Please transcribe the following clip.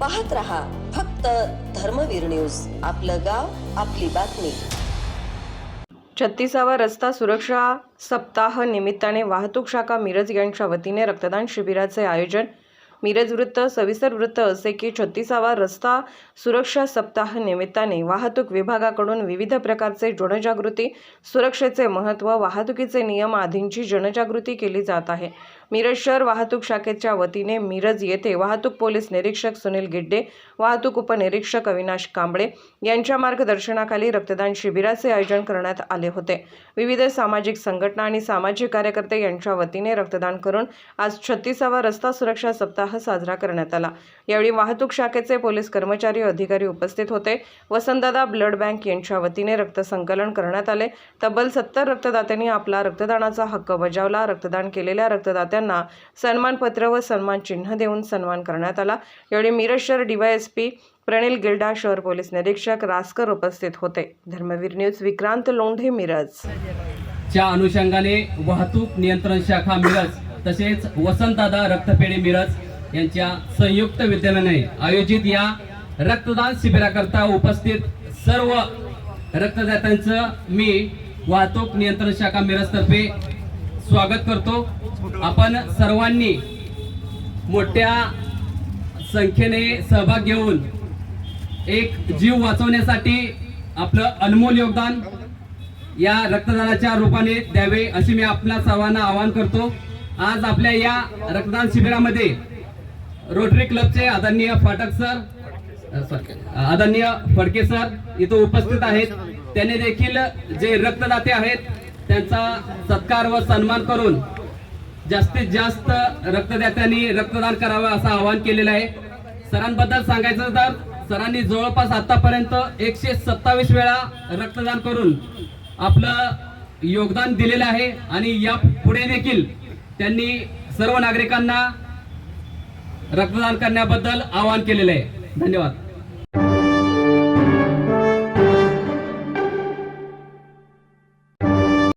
पाहत रहा फक्त धर्मवीर न्यूज. आपलं गाव आपली बातमी. छत्तीसावा रस्ता सुरक्षा सप्ताह निमित्ताने वाहतूक शाखा मिरज यांच्या वतीने रक्तदान शिबिराचे आयोजन मिरज वृत्त सविस्तर वृत्त असे की छत्तीसावा रस्ता सुरक्षा सप्ताह निमित्ताने वाहतूक विभागाकडून विविध प्रकारचे जनजागृती सुरक्षेचे महत्त्व वाहतुकीचे नियम आदींची जनजागृती केली जात आहे. मिरज शहर वाहतूक शाखेच्या वतीने मिरज येथे वाहतूक पोलीस निरीक्षक सुनील गिड्डे वाहतूक उपनिरीक्षक अविनाश कांबळे यांच्या मार्गदर्शनाखाली रक्तदान शिबिराचे आयोजन करण्यात आले होते. विविध सामाजिक संघटना आणि सामाजिक कार्यकर्ते यांच्या वतीने रक्तदान करून आज छत्तीसावा रस्ता सुरक्षा सप्ताह साजरा करण्यात आला. यावेळी वाहतूक शाखेचे पोलीस कर्मचारी अधिकारी उपस्थित होते. वसंतदादा ब्लड बँक यांच्या वतीने रक्तसंकलन करण्यात आले. तब्बल सत्तर रक्तदात्यांनी आपला रक्तदानाचा हक्क बजावला. रक्तदान केलेल्या रक्तदात्यांना सन्मानपत्र व सन्मान चिन्ह देऊन सन्मान करण्यात आला. यावेळी मिरज शहर डीवायएसपी प्रणिल गिल्डा शहर पोलीस निरीक्षक रासकर उपस्थित होते. धर्मवीर न्यूज विक्रांत लोंढे मिरज. च्या अनुषंगाने वाहतूक नियंत्रण शाखा मिरज तसेच वसंतदादा रक्तपेढी मिरज यांच्या संयुक्त विद्यालयाने आयोजित या रक्तदान शिबिराकरता उपस्थित सर्व रक्तदात्यांचं मी वाहतूक नियंत्रण शाखा मिरजतर्फे स्वागत करतो. आपण सर्वांनी मोठ्या संख्येने सहभाग घेऊन एक जीव वाचवण्यासाठी आपलं अनमोल योगदान या रक्तदानाच्या रूपाने द्यावे अशी मी आपल्या सर्वांना आवाहन करतो. आज आपल्या या रक्तदान शिबिरामध्ये रोटरी क्लबचे आदरणीय फाटक सर आदरणीय फडके सर इथं उपस्थित आहेत. त्यांनी देखील जे रक्तदाते आहेत त्यांचा सत्कार व सन्मान करून जास्तीत जास्त रक्तदात्यांनी रक्तदान करावं असं आवाहन केलेलं आहे. सरांबद्दल सांगायचं तर सरांनी जवळपास आतापर्यंत एकशे सत्तावीस वेळा रक्तदान करून आपलं योगदान दिलेलं आहे आणि या पुढे देखील त्यांनी सर्व नागरिकांना रक्तदान करण्याबद्दल आवाहन केलेलं आहे. धन्यवाद.